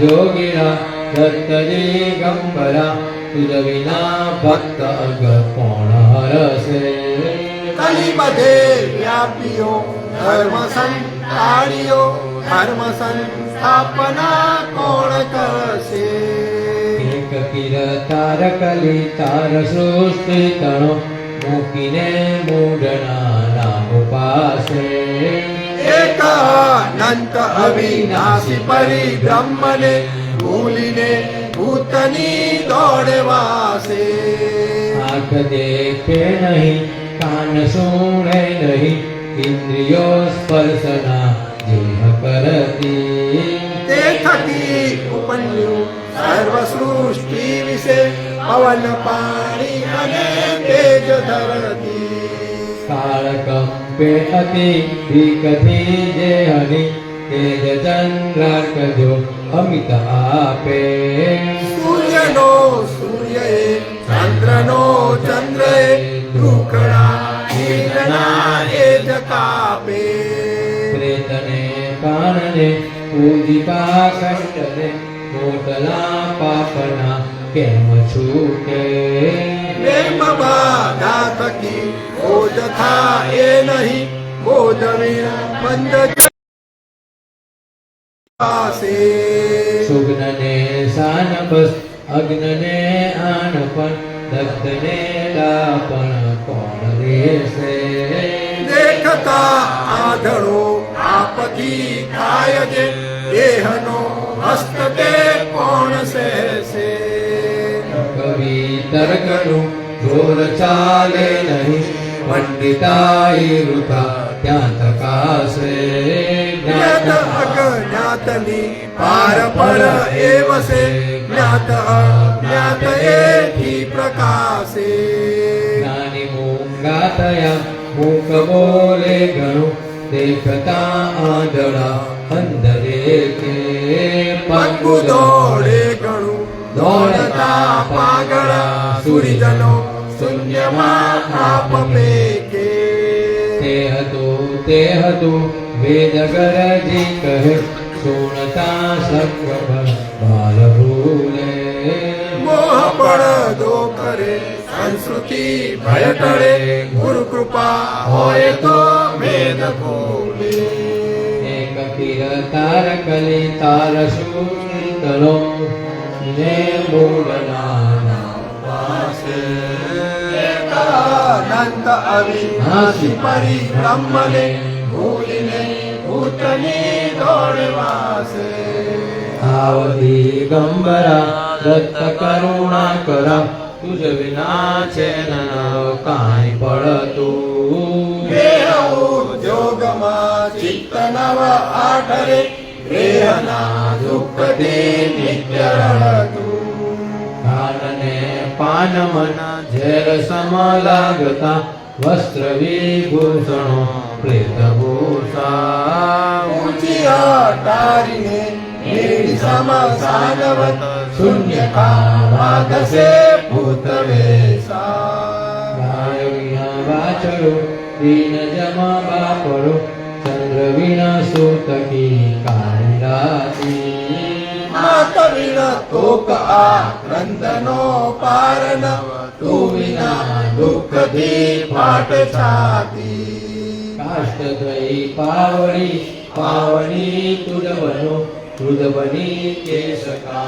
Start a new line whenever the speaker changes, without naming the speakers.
જોગીરા દત્ત દિગંબરા તુજ વિના ભક્ત કોણ હરસે
કલી બધે વ્યાપીઓ ધર્મ સંતાડીઓ ધર્મ સંસ્થાપના કોણ કરશે?
કિર તાર કલી તાર સૃષ્ટિ તણો મૂકીને મૂઢના નામ પાસે
એકાનંત અવિનાશી પરી બ્રહ્મને ભૂલીને ભૂતની દોડવાસે
આંખ દેખે નહીં કાન સુણે નહીં ઇન્દ્રિયો સ્પર્શના જીહ કરતી.
ધરતી
કાળ અતિ ભીકથી જે હની તેજ ચંદ્રાર્ક જો અમિત આપે
સૂર્યનો સૂર્યએ ચંદ્રનો ચંદ્રએ દુખડા જ
પ્રેતને કારણે પૂજિકા કંઠને, મોટલા પાપના કેમ છૂટે?
પ્રેમ બાધા થકી બોધ થાય નહીં. બોધ વિના બંધ પાસે
સુગ્નને શાન અગ્નને કોણ દેશે?
દેખતા આધળો આપથી થાય જે દેહનો હસ્ત
કવિ તર્કનું જોર ચાલે નહીં પંડિતાઈ વૃથા ત્યાં તકાશે
જ્ઞાત અજ્ઞાતની પાર પર એ વસે જ્ઞાત અજ્ઞાત એથી પ્રકાશે
જ્ઞાની મૂંગા થયા મૂક બોલે ઘણું દેખતા આંધળા અંધ દેખે
પંગુ દોડે ઘણું દોડતા પાગળ સુરીજનો શૂન્યમાં આપ પેકે
તે હતું તે હતું વેદ ગરજી કહે સુણતા સર્વ બાલ ભૂલે
મોહ પડદો કરે સંસ્કૃતિ ભય ટળે ગુરુ કૃપા હોય તો વેદ ભૂલે
એક કિર તાર કલી તાર સુતલો ને મૂળના
વાસે અનંત અવિનાશી પરિબ્રહ્મને ભૂલીને ભૂતની દોડવાસે
આવતી ગંબરા દત્ત કરુણા કરા તુજ વિના છે ન કાંઈ પડતું
ઉદ્યોગમાં ચિત્ત નવ આઠરે દેહના દુઃખથી નિત્ય રડતું
કાનને પાન મન ઝેર સમ લાગતા વસ્ત્ર વિભૂષણો પ્રેત ભૂષા
ઊંચી અટારીને નીડ સમસાનવત શૂન્ય ખાવા દસે ભૂત વેશા
ગાય વાચરો દીન જમા બાપરો ચંદ્ર વિના સુતકી કાળી રાતી. ्रन्दो पारण तु विना दुःखी पाठशाति काष्ठद्वयी पावनो रु
केशका